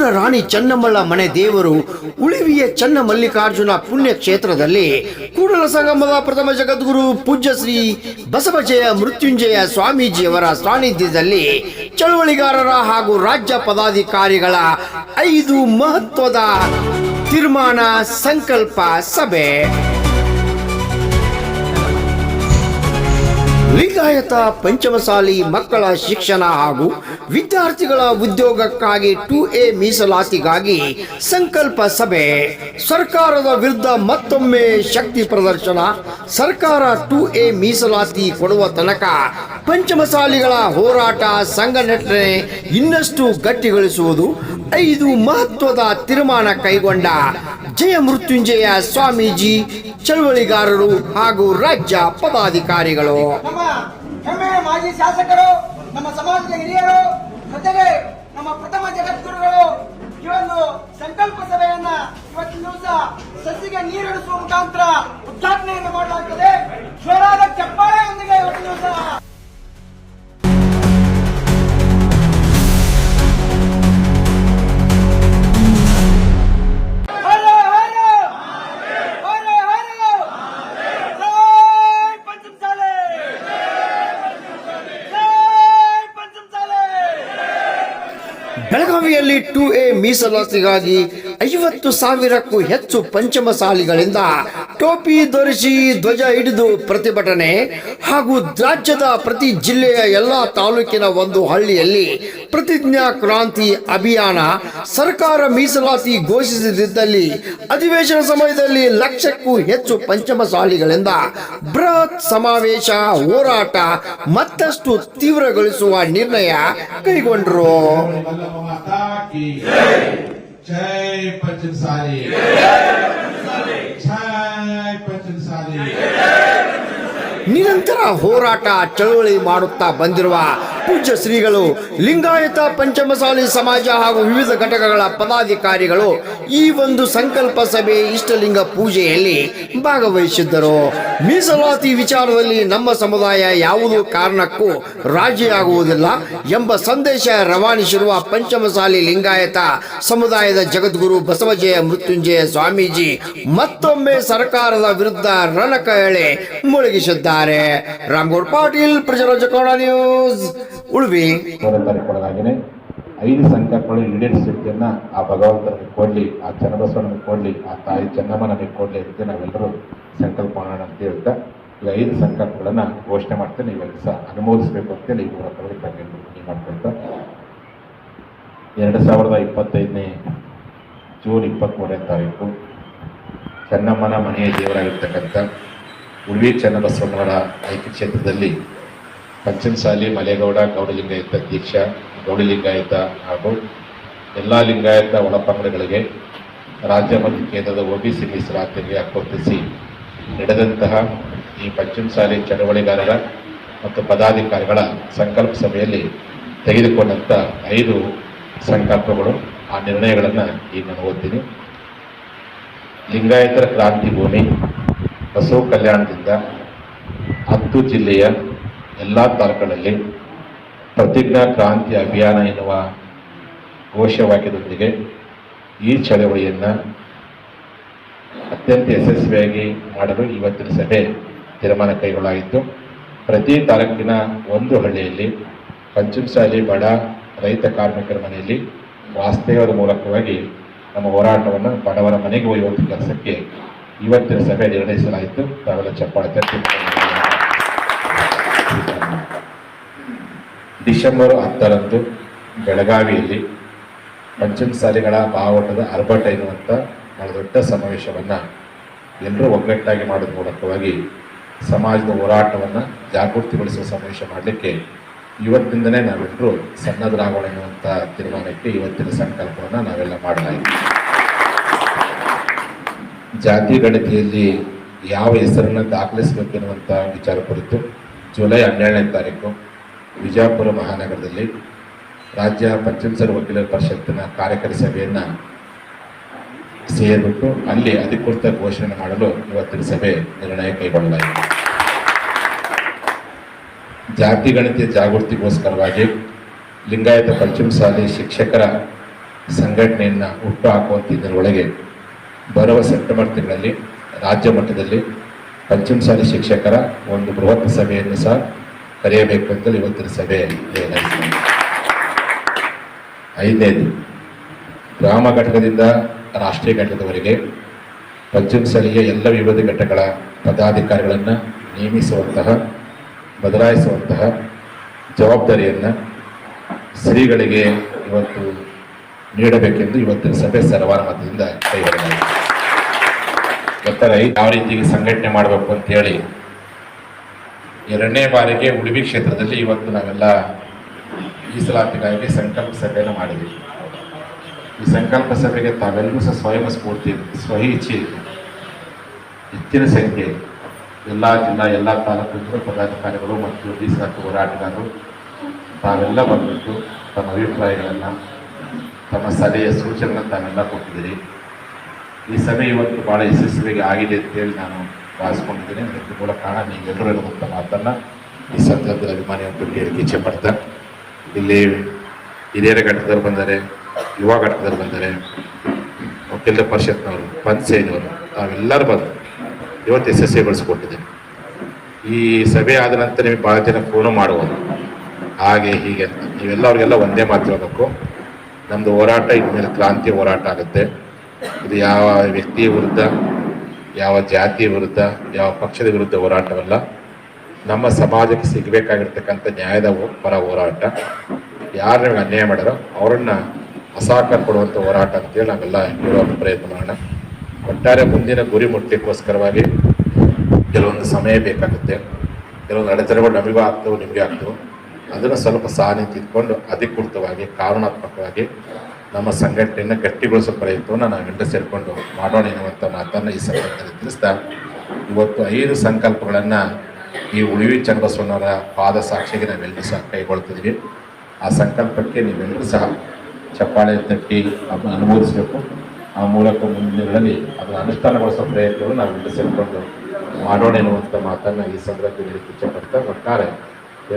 ಕಿತ್ತೂರ ರಾಣಿ ಚನ್ನಮ್ಮಳ ಮನೆ ದೇವರು ಉಳಿವಿಯ ಚನ್ನ ಮಲ್ಲಿಕಾರ್ಜುನ ಪುಣ್ಯ ಕ್ಷೇತ್ರದಲ್ಲಿ ಕೂಡಲ ಸಂಗಮದ ಪ್ರಥಮ ಜಗದ್ಗುರು ಪೂಜ್ಯ ಶ್ರೀ ಬಸವಜಯ ಮೃತ್ಯುಂಜಯ ಸ್ವಾಮೀಜಿಯವರ ಸಾನ್ನಿಧ್ಯದಲ್ಲಿ ಚಳವಳಿಗಾರರ ಹಾಗೂ ರಾಜ್ಯ ಪದಾಧಿಕಾರಿಗಳ ಐದು ಮಹತ್ವದ ತೀರ್ಮಾನ ಸಂಕಲ್ಪ ಸಭೆ. ಲಿಂಗಾಯತ ಪಂಚಮಸಾಲಿ ಮಕ್ಕಳ ಶಿಕ್ಷಣ ಹಾಗೂ ವಿದ್ಯಾರ್ಥಿಗಳ ಉದ್ಯೋಗಕ್ಕಾಗಿ ಟು ಎ ಮೀಸಲಾತಿಗಾಗಿ ಸಂಕಲ್ಪ ಸಭೆ. ಸರ್ಕಾರದ ವಿರುದ್ಧ ಮತ್ತೊಮ್ಮೆ ಶಕ್ತಿ ಪ್ರದರ್ಶನ. ಸರ್ಕಾರ ಟು ಎ ಮೀಸಲಾತಿ ಕೊಡುವ ತನಕ ಪಂಚಮಸಾಲಿಗಳ ಹೋರಾಟ ಸಂಘಟನೆ ಇನ್ನಷ್ಟು ಗಟ್ಟಿಗೊಳಿಸುವುದು ಐದು ಮಹತ್ವದ ತೀರ್ಮಾನ ಕೈಗೊಂಡ ಜಯ ಮೃತ್ಯುಂಜಯ ಸ್ವಾಮೀಜಿ ಚಳವಳಿಗಾರರು ಹಾಗೂ ರಾಜ್ಯ ಪದಾಧಿಕಾರಿಗಳು. ಹೆಮ್ಮೆಯ ಮಾಜಿ ಶಾಸಕರು, ನಮ್ಮ ಸಮಾಜದ ಹಿರಿಯರು, ಜೊತೆಗೆ ನಮ್ಮ ಪ್ರಥಮ ಜಗದ್ಗುರುಗಳು ಈ ಒಂದು ಸಂಕಲ್ಪ ಸಭೆಯನ್ನ ಇವತ್ತಿನ ದಿವಸ ಸಸಿಗೆ ನೀರಿಳಿಸುವ ಮುಖಾಂತರ ಉದ್ಘಾಟನೆಯನ್ನು ಮಾಡಲಾಗುತ್ತದೆ ಜೋರಾದ ಚಪ್ಪಾಳೆಯೊಂದಿಗೆ ಇವತ್ತಿನ ದಿವಸ ಬೆಳಗಾವಿಯಲ್ಲಿ ಟು ಎ ಮೀಸಲಾತಿಗಾಗಿ ಐವತ್ತು ಸಾವಿರಕ್ಕೂ ಹೆಚ್ಚು ಪಂಚಮ ಸಾಲಿಗಳಿಂದ ಟೋಪಿ ಧರಿಸಿ ಧ್ವಜ ಹಿಡಿದು ಪ್ರತಿಭಟನೆ ಹಾಗೂ ರಾಜ್ಯದ ಪ್ರತಿ ಜಿಲ್ಲೆಯ ಎಲ್ಲಾ ತಾಲೂಕಿನ ಒಂದು ಹಳ್ಳಿಯಲ್ಲಿ ಪ್ರತಿಜ್ಞಾ ಕ್ರಾಂತಿ ಅಭಿಯಾನ ಸರ್ಕಾರ ಮೀಸಲಾತಿ ಘೋಷಿಸದಿದ್ದಲ್ಲಿ ಅಧಿವೇಶನ ಸಮಯದಲ್ಲಿ ಲಕ್ಷಕ್ಕೂ ಹೆಚ್ಚು ಪಂಚಮಸಾಲಿಗಳಿಂದ ಬೃಹತ್ ಸಮಾವೇಶ ಹೋರಾಟ ಮತ್ತಷ್ಟು ತೀವ್ರಗೊಳಿಸುವ ನಿರ್ಣಯ ಕೈಗೊಂಡರು. जय पंचमसाली जय पंचमसाली ನಿರಂತರ ಹೋರಾಟ ಚಳವಳಿ ಮಾಡುತ್ತಾ ಬಂದಿರುವ ಪೂಜ್ಯ ಶ್ರೀಗಳು, ಲಿಂಗಾಯತ ಪಂಚಮಸಾಲಿ ಸಮಾಜ ಹಾಗೂ ವಿವಿಧ ಘಟಕಗಳ ಪದಾಧಿಕಾರಿಗಳು ಈ ಒಂದು ಸಂಕಲ್ಪ ಸಭೆ ಇಷ್ಟಲಿಂಗ ಪೂಜೆಯಲ್ಲಿ ಭಾಗವಹಿಸಿದ್ದರು. ಮೀಸಲಾತಿ ವಿಚಾರದಲ್ಲಿ ನಮ್ಮ ಸಮುದಾಯ ಯಾವುದೇ ಕಾರಣಕ್ಕೂ ರಾಜಿಯಾಗುವುದಿಲ್ಲ ಎಂಬ ಸಂದೇಶ ರವಾನಿಸಿರುವ ಪಂಚಮಸಾಲಿ ಲಿಂಗಾಯತ ಸಮುದಾಯದ ಜಗದ್ಗುರು ಬಸವಜಯ ಮೃತ್ಯುಂಜಯ ಸ್ವಾಮೀಜಿ ಮತ್ತೊಮ್ಮೆ ಸರ್ಕಾರದ ವಿರುದ್ಧ ರಣಕಹಳೆ ಮುಳುಗಿಸಿದ್ದಾರೆ. ರಾಮ್ಗೌಡ್ ಪಾಟೀಲ್ ಕನ್ನಡ ನ್ಯೂಸ್. ಉಳ್ವಿ. ಕೊಡಲಾಗಿದೆ. ಐದು ಸಂಕಲ್ಪಗಳು ಈಡೇರಿಸಿದ್ದನ್ನ ಆ ಭಗವಂತನಿಗೆ ಕೊಡ್ಲಿ, ಆ ಚನ್ನಬಸವನಿಗೆ ಕೊಡ್ಲಿ, ಆ ತಾಯಿ ಚೆನ್ನಮ್ಮ ನಮಗೆ ಕೊಡ್ಲಿ ಅಂತ ನಾವೆಲ್ಲರೂ ಸಂಕಲ್ಪ ಮಾಡೋಣ ಅಂತ ಹೇಳ್ತಾ ಈ ಐದು ಸಂಕಲ್ಪಗಳನ್ನ ಘೋಷಣೆ ಮಾಡ್ತೇನೆ. ನೀವೆಲ್ಲ ಸಹ ಅನುಮೋದಿಸಬೇಕು ಅಂತೇಳಿ ಈ ಮೂಲಕ ತಮಗೆ ಮಾಡ್ಕೊಳ್ತಾ. ಎರಡು ಸಾವಿರದ ಇಪ್ಪತ್ತೈದನೇ ಜೂನ್ ಇಪ್ಪತ್ತ್ಮೂರನೇ ತಾರೀಕು ಚೆನ್ನಮ್ಮನ ಮನೆಯ ದೇವರಾಗಿರ್ತಕ್ಕಂಥ ಉಳ್ವಿ ಚನ್ನಬಸವಣ್ಣವರ ಐಕ್ಯ ಕ್ಷೇತ್ರದಲ್ಲಿ ಪಂಚಮಸಾಲಿ ಮಲೆಗೌಡ ಗೌಡಲಿಂಗಾಯತ ದೀಕ್ಷ ಗೌಡಲಿಂಗಾಯತ ಹಾಗೂ ಎಲ್ಲ ಲಿಂಗಾಯತ ಒಳಪಂಗಡಗಳಿಗೆ ರಾಜ್ಯ ಮತ್ತು ಕೇಂದ್ರದ ಒಬಿಸಿ ಮೀಸಲಾತಿಗೆ ಆಕೋತಿಸಿ ನಡೆದಂತಹ ಈ ಪಂಚಮಸಾಲಿ ಚಳವಳಿಗಾರರ ಮತ್ತು ಪದಾಧಿಕಾರಿಗಳ ಸಂಕಲ್ಪ ಸಭೆಯಲ್ಲಿ ತೆಗೆದುಕೊಂಡಂಥ ಐದು ಸಂಕಲ್ಪಗಳು, ಆ ನಿರ್ಣಯಗಳನ್ನು ಈಗ ನಾನು ಓದ್ತೀನಿ. ಲಿಂಗಾಯತರ ಕ್ರಾಂತಿ ಭೂಮಿ, ಬಸವ ಕಲ್ಯಾಣದಿಂದ ಹತ್ತು ಜಿಲ್ಲೆಯ ಎಲ್ಲ ತಾಲೂಕುಗಳಲ್ಲಿ ಪ್ರತಿಜ್ಞಾ ಕ್ರಾಂತಿ ಅಭಿಯಾನ ಎನ್ನುವ ಘೋಷವಾಕ್ಯದೊಂದಿಗೆ ಈ ಚಳವಳಿಯನ್ನು ಅತ್ಯಂತ ಯಶಸ್ವಿಯಾಗಿ ಮಾಡಲು ಇವತ್ತಿನ ಸಭೆ ತೀರ್ಮಾನ ಕೈಗೊಳ್ಳಲಾಗಿತ್ತು. ಪ್ರತಿ ತಾಲೂಕಿನ ಒಂದು ಹಳ್ಳಿಯಲ್ಲಿ ಪಂಚಮಸಾಲಿ ಬಡ ರೈತ ಕಾರ್ಮಿಕರ ಮನೆಯಲ್ಲಿ ವಾಸ್ತವ್ಯದ ಮೂಲಕವಾಗಿ ನಮ್ಮ ಹೋರಾಟವನ್ನು ಬಡವರ ಮನೆಗೆ ಒಯ್ಯುವಂಥ ಕೆಲಸಕ್ಕೆ ಇವತ್ತಿನ ಸಭೆ ನಿರ್ಣಯಿಸಲಾಯಿತು. ತಾವೆಲ್ಲ ಚಪ್ಪಾಳೆ ತಟ್ಟಿ ಡಿಸೆಂಬರ್ ಹತ್ತರಂದು ಬೆಳಗಾವಿಯಲ್ಲಿ ಪಂಚಮಸಾಲಿಗಳ ಬಾವಟದ ಅರ್ಭಟ ಎನ್ನುವಂಥ ಬಹಳ ದೊಡ್ಡ ಸಮಾವೇಶವನ್ನು ಎಲ್ಲರೂ ಒಗ್ಗಟ್ಟಾಗಿ ಮಾಡೋದ್ರ ಮೂಲಕವಾಗಿ ಸಮಾಜದ ಹೋರಾಟವನ್ನು ಜಾಗೃತಿಗೊಳಿಸುವ ಸಮಾವೇಶ ಮಾಡಲಿಕ್ಕೆ ಇವತ್ತಿಂದನೇ ನಾವೆಲ್ಲರೂ ಸನ್ನದ್ಧರಾಗೋಣ ಎನ್ನುವಂಥ ತೀರ್ಮಾನಕ್ಕೆ ಇವತ್ತಿನ ಸಂಕಲ್ಪವನ್ನು ನಾವೆಲ್ಲ ಮಾಡಲಾಯಿತು ಜಾತಿ, ಗಣತಿಯಲ್ಲಿ ಯಾವ ಹೆಸರನ್ನು ದಾಖಲಿಸಬೇಕೆನ್ನುವಂಥ ವಿಚಾರ ಕುರಿತು ಜುಲೈ ಹನ್ನೆರಡನೇ ತಾರೀಕು ವಿಜಯಪುರ ಮಹಾನಗರದಲ್ಲಿ ರಾಜ್ಯ ಪಂಚಮಸರ್ ವಕೀಲರ ಪರಿಷತ್ತಿನ ಕಾರ್ಯಕಾರಿ ಸಭೆಯನ್ನು ಸೇರಿಬಿಟ್ಟು ಅಲ್ಲಿ ಅಧಿಕೃತ ಘೋಷಣೆ ಮಾಡಲು ಇವತ್ತಿನ ಸಭೆ ನಿರ್ಣಯ ಕೈಗೊಳ್ಳಲಾಗಿದೆ. ಜಾತಿ ಗಣತಿಯ ಜಾಗೃತಿಗೋಸ್ಕರವಾಗಿ ಲಿಂಗಾಯತ ಪಂಚಮಸಾಲಿ ಶಿಕ್ಷಕರ ಸಂಘಟನೆಯನ್ನು ಹುಟ್ಟು ಹಾಕುವಂತ ಇದರೊಳಗೆ ಬರುವ ಸೆಪ್ಟೆಂಬರ್ ತಿಂಗಳಲ್ಲಿ ರಾಜ್ಯ ಮಟ್ಟದಲ್ಲಿ ಪಂಚಮಸಾಲಿ ಶಿಕ್ಷಕರ ಒಂದು ಬೃಹತ್ ಸಭೆಯನ್ನು ಸಹ ಕರೆಯಬೇಕು ಅಂತೇಳಿ ಇವತ್ತಿನ ಸಭೆಯಲ್ಲಿ ಐದನೇದು, ಗ್ರಾಮ ಘಟಕದಿಂದ ರಾಷ್ಟ್ರೀಯ ಘಟಕದವರೆಗೆ ಪಂಚಮಸಾಲಿಯ ಎಲ್ಲ ವಿವಿಧ ಘಟಕಗಳ ಪದಾಧಿಕಾರಿಗಳನ್ನು ನೇಮಿಸುವಂತಹ, ಬದಲಾಯಿಸುವಂತಹ ಜವಾಬ್ದಾರಿಯನ್ನು ಶ್ರೀಗಳಿಗೆ ಇವತ್ತು ನೀಡಬೇಕೆಂದು ಇವತ್ತಿನ ಸಭೆ ಸರ್ವಾನುಮತದಿಂದ ಕೈಗೊಳ್ಳಲಾಗಿದೆ. ಗೊತ್ತಾರೆ ಯಾವ ರೀತಿ ಸಂಘಟನೆ ಮಾಡಬೇಕು ಅಂತ ಹೇಳಿ ಎರಡನೇ ಬಾರಿಗೆ ಉಡುಪಿ ಕ್ಷೇತ್ರದಲ್ಲಿ ಇವತ್ತು ನಾವೆಲ್ಲ ಮೀಸಲಾತಿಗಾಗಿ ಸಂಕಲ್ಪ ಸಭೆಯನ್ನು ಮಾಡಿದ್ವಿ. ಈ ಸಂಕಲ್ಪ ಸಭೆಗೆ ತಾವೆಲ್ಲರೂ ಸಹ ಸ್ವಯಂ ಸ್ಫೂರ್ತಿ ಸ್ವಇಚ್ಛೆ ಹೆಚ್ಚಿನ ಸಂಖ್ಯೆ, ಎಲ್ಲ ಜಿಲ್ಲಾ, ಎಲ್ಲ ತಾಲೂಕು ಪದಾಧಿಕಾರಿಗಳು ಮತ್ತು ಮೀಸಲಾತಿ ಹೋರಾಟಗಾರರು ತಾವೆಲ್ಲ ಬಂದ್ಬಿಟ್ಟು ತಮ್ಮ ಅಭಿಪ್ರಾಯಗಳನ್ನು, ತಮ್ಮ ಸಲಹೆಯ ಸೂಚನೆಗಳನ್ನು ತಾವೆಲ್ಲ ಕೊಟ್ಟಿದ್ದೀರಿ. ಈ ಸಭೆ ಇವತ್ತು ಭಾಳ ಯಶಸ್ವಿಗೆ ಆಗಿದೆ ಅಂತೇಳಿ ನಾನು ಭಾವಿಸ್ಕೊಂಡಿದ್ದೇನೆ. ಅದಕ್ಕೆ ಮೂಲ ಕಾರಣ ನೀವೆಲ್ಲರೂ ಇರುವಂಥ ಮಾತನ್ನು ಈ ಸಂದರ್ಭದಲ್ಲಿ ಅಭಿಮಾನಿಯನ್ನು ಹೇಳಿಕೆ ಇಚ್ಛೆ ಇಲ್ಲಿ ಹಿರಿಯರ ಘಟಕದವ್ರು ಬಂದರೆ, ಯುವ ಘಟಕದವ್ರು ಬಂದರೆ ವಕೀಲರ ಪರಿಷತ್ನವರು ಪಂಚೇನವರು ತಾವೆಲ್ಲರೂ ಬಂದು ಇವತ್ತು ಯಶಸ್ವಿಗೊಳಿಸ್ಕೊಟ್ಟಿದ್ದೇನೆ ಈ ಸಭೆ ಆದ ನಂತರ ನಿಮಗೆ ಭಾಳ ಜನ ಫೋನು ಮಾಡುವುದು ಹಾಗೆ ಹೀಗೆ ಅಂತ ನೀವೆಲ್ಲ ಅವ್ರಿಗೆಲ್ಲ ಒಂದೇ ಮಾತು ಹೇಳಬೇಕು. ನಮ್ಮದು ಹೋರಾಟ ಇನ್ಮೇಲೆ ಕ್ರಾಂತಿ ಹೋರಾಟ ಆಗುತ್ತೆ. ಇದು ಯಾವ ವ್ಯಕ್ತಿಯ ವಿರುದ್ಧ ಯಾವ ಜಾತಿಯ ವಿರುದ್ಧ, ಯಾವ ಪಕ್ಷದ ವಿರುದ್ಧ ಹೋರಾಟವಲ್ಲ, ನಮ್ಮ ಸಮಾಜಕ್ಕೆ ಸಿಗಬೇಕಾಗಿರ್ತಕ್ಕಂಥ ನ್ಯಾಯದ ಪರ ಹೋರಾಟ. ಯಾರು ನಮಗೆ ಅನ್ಯಾಯ ಮಾಡ್ಯಾರೋ ಅವರನ್ನ ಅಸಹಕಾರ ಕೊಡುವಂಥ ಹೋರಾಟ ಅಂತೇಳಿ ನಾವೆಲ್ಲ ಹೇಳುವಂಥ ಪ್ರಯತ್ನ ಮಾಡೋಣ. ಒಟ್ಟಾರೆ ಮುಂದಿನ ಗುರಿ ಮುಟ್ಟಲಿಕ್ಕೋಸ್ಕರವಾಗಿ ಕೆಲವೊಂದು ಸಮಯ ಬೇಕಾಗುತ್ತೆ. ಕೆಲವೊಂದು ಅಡೆತಡೆಗಳು ನಮಗೂ ಆಗ್ತವೆ, ನಿಮಗೆ ಆಗ್ತವೆ. ಅದನ್ನು ಸ್ವಲ್ಪ ಸಹನೆ ತಿದ್ಕೊಂಡು ಅಧಿಕೃತವಾಗಿ ಕಾರಣಾತ್ಮಕವಾಗಿ ನಮ್ಮ ಸಂಘಟನೆಯನ್ನು ಗಟ್ಟಿಗೊಳಿಸೋ ಪ್ರಯತ್ನವನ್ನು ನಾವೆಲ್ಲ ಸೇರಿಕೊಂಡು ಮಾಡೋಣ ಎನ್ನುವಂಥ ಮಾತನ್ನು ಈ ಸಂದರ್ಭದಲ್ಲಿ ತಿಳಿಸ್ತಾ ಇವತ್ತು ಐದು ಸಂಕಲ್ಪಗಳನ್ನು ಈ ಉಳಿವಿ ಚನ್ನಬಸವಣ್ಣವರ ಪಾದ ಸಾಕ್ಷಿಗೆ ನಾವೆಲ್ಲರೂ ಸಹ ಕೈಗೊಳ್ತಿದ್ವಿ ಆ ಸಂಕಲ್ಪಕ್ಕೆ ನೀವೆಲ್ಲರೂ ಸಹ ಚಪ್ಪಾಳೆ ತಟ್ಟಿ ಅದನ್ನು ಅನುಮೋದಿಸಬೇಕು. ಆ ಮೂಲಕ ಮುಂದಿನಗಳಲ್ಲಿ ಅದನ್ನು ಅನುಷ್ಠಾನಗೊಳಿಸೋ ನಾವು ನಾವೆಲ್ಲ ಸೇರಿಕೊಂಡು ಮಾಡೋಣ ಎನ್ನುವಂಥ ಮಾತನ್ನು ಈ ಸಂದರ್ಭದಲ್ಲಿ ಹೇಳಕ್ಕೆ ಇಚ್ಛೆಪಡ್ತಾ ಒಟ್ಟಾರೆ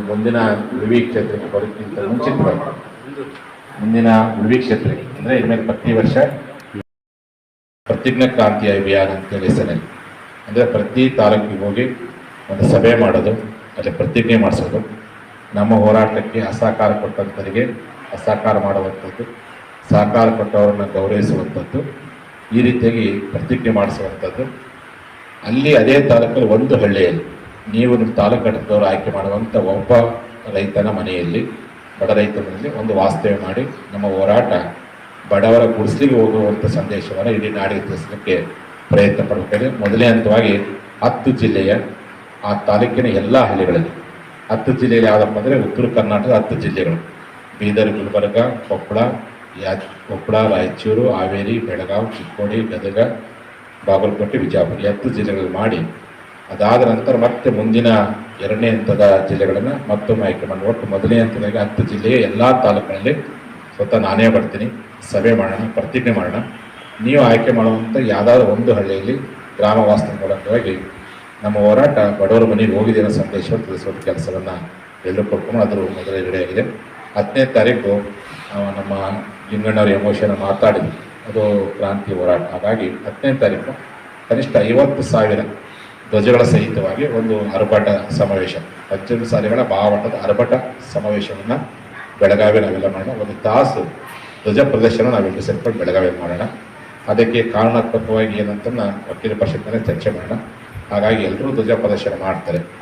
ಮುಂದಿನ ಉಳಿವಿ ಕ್ಷೇತ್ರಕ್ಕೆ ಬರೋಕ್ಕಿಂತ ಮುಂಚಿತವಾಗಿ ಮುಂದಿನ ಉಳಿವಿ ಕ್ಷೇತ್ರಕ್ಕೆ, ಅಂದರೆ ಇನ್ಮೇಲೆ ಪ್ರತಿ ವರ್ಷ ಪ್ರತಿಜ್ಞಾ ಕ್ರಾಂತಿ ಅಭಿಯಾನ ಅಂತೇಳಿ ಹೆಸರಲ್ಲಿ. ಅಂದರೆ ಪ್ರತಿ ತಾಲೂಕಿಗೆ ಹೋಗಿ ಒಂದು ಸಭೆ ಮಾಡೋದು, ಅಲ್ಲಿ ಪ್ರತಿಜ್ಞೆ ಮಾಡಿಸೋದು. ನಮ್ಮ ಹೋರಾಟಕ್ಕೆ ಅಸಹಕಾರ ಕೊಟ್ಟಂಥವರಿಗೆ ಅಸಹಕಾರ ಮಾಡುವಂಥದ್ದು, ಸಹಕಾರ ಕೊಟ್ಟವರನ್ನು ಗೌರವಿಸುವಂಥದ್ದು, ಈ ರೀತಿಯಾಗಿ ಪ್ರತಿಜ್ಞೆ ಮಾಡಿಸುವಂಥದ್ದು. ಅಲ್ಲಿ ಅದೇ ತಾಲೂಕಲ್ಲಿ ಒಂದು ಹಳ್ಳಿಯಲ್ಲಿ, ನೀವು ನಿಮ್ಮ ತಾಲೂಕು ಘಟಕದವರು ಆಯ್ಕೆ ಮಾಡುವಂಥ ಒಬ್ಬ ರೈತನ ಮನೆಯಲ್ಲಿ ಬಡ ರೈತರಲ್ಲಿ ಒಂದು ವಾಸ್ತವ್ಯ ಮಾಡಿ ನಮ್ಮ ಹೋರಾಟ ಬಡವರ ಗುಡಿಸಲಿಗೆ ಹೋಗುವಂಥ ಸಂದೇಶವನ್ನು ಇಡೀ ನಾಡಿಗೆ ತಿಳಿಸಲಿಕ್ಕೆ ಪ್ರಯತ್ನ ಪಡಬೇಕಾದ್ರೆ ಮೊದಲನೇ ಹಂತವಾಗಿ ಹತ್ತು ಜಿಲ್ಲೆಯ ಆ ತಾಲೂಕಿನ ಎಲ್ಲ ಹಳ್ಳಿಗಳಲ್ಲಿ ಹತ್ತು ಜಿಲ್ಲೆಯಲ್ಲಿ ಯಾವುದಪ್ಪ ಅಂದರೆ ಉತ್ತರ ಕರ್ನಾಟಕದ ಹತ್ತು ಜಿಲ್ಲೆಗಳು. ಬೀದರ್, ಗುಲ್ಬರ್ಗ, ಕೊಪ್ಪಳ, ಯಾ, ಕೊಪ್ಪಳ, ರಾಯಚೂರು, ಹಾವೇರಿ, ಬೆಳಗಾವಿ, ಚಿಕ್ಕೋಡಿ, ಗದಗ, ಬಾಗಲಕೋಟೆ ವಿಜಯಪುರ ಹತ್ತು ಜಿಲ್ಲೆಗಳಲ್ಲಿ ಮಾಡಿ ಅದಾದ ನಂತರ ಮತ್ತೆ ಮುಂದಿನ ಎರಡನೇ ಹಂತದ ಜಿಲ್ಲೆಗಳನ್ನು ಮತ್ತೊಮ್ಮೆ ಆಯ್ಕೆ ಮಾಡಿ ಒಟ್ಟು ಮೊದಲನೇ ಹಂತದಾಗ ಹತ್ತು ಜಿಲ್ಲೆಯ ಎಲ್ಲ ತಾಲೂಕಿನಲ್ಲಿ ಸ್ವತಃ ನಾನೇ ಬರ್ತೀನಿ, ಸಭೆ ಮಾಡೋಣ, ಪ್ರತಿಜ್ಞೆ ಮಾಡೋಣ. ನೀವು ಆಯ್ಕೆ ಮಾಡುವಂಥ ಯಾವುದಾದ್ರು ಒಂದು ಹಳ್ಳಿಯಲ್ಲಿ ಗ್ರಾಮ ವಾಸ್ತವ ಮೂಲಕವಾಗಿ ನಮ್ಮ ಹೋರಾಟ ಬಡವರ ಮನೆಗೆ ಹೋಗಿದೆ ಅನ್ನೋ ಸಂದೇಶವನ್ನು ತಿಳಿಸುವ ಕೆಲಸವನ್ನು ಎಲ್ಲರೂ ಕೊಟ್ಕೊಂಡು ಅದರ ಮೊದಲ ಆಗಿದೆ. ಹತ್ತನೇ ತಾರೀಕು ನಮ್ಮ ಲಿಂಗಣ್ಣವ್ರ ಎಮೋಷನ್ ಮಾತಾಡಿದ್ವಿ ಅದು ಕ್ರಾಂತಿ ಹೋರಾಟ. ಹಾಗಾಗಿ ಹತ್ತನೇ ತಾರೀಕು ಕನಿಷ್ಠ ಐವತ್ತು ಸಾವಿರ ಧ್ವಜಗಳ ಸಹಿತವಾಗಿ ಒಂದು ಅರ್ಭಟ ಸಮಾವೇಶ. ಪಂಚಮ ಸಾಲೆಗಳ ಭಾವಟದ ಅರ್ಭಟ ಸಮಾವೇಶವನ್ನು ಬೆಳಗಾವಿ ನಾವೆಲ್ಲ ಮಾಡೋಣ. ಒಂದು ತಾಸು ಧ್ವಜ ಪ್ರದರ್ಶನ ನಾವೆಲ್ಲರೂ ಸೇರ್ಕೊಂಡು ಬೆಳಗಾವಿ ಮಾಡೋಣ. ಅದಕ್ಕೆ ಕಾರಣಾತ್ಮಕವಾಗಿ ಏನಂತ ವಕೀಲ ಪರಿಷತ್ನಲ್ಲಿ ಚರ್ಚೆ ಮಾಡೋಣ. ಹಾಗಾಗಿ ಎಲ್ಲರೂ ಧ್ವಜ ಪ್ರದರ್ಶನ ಮಾಡ್ತಾರೆ.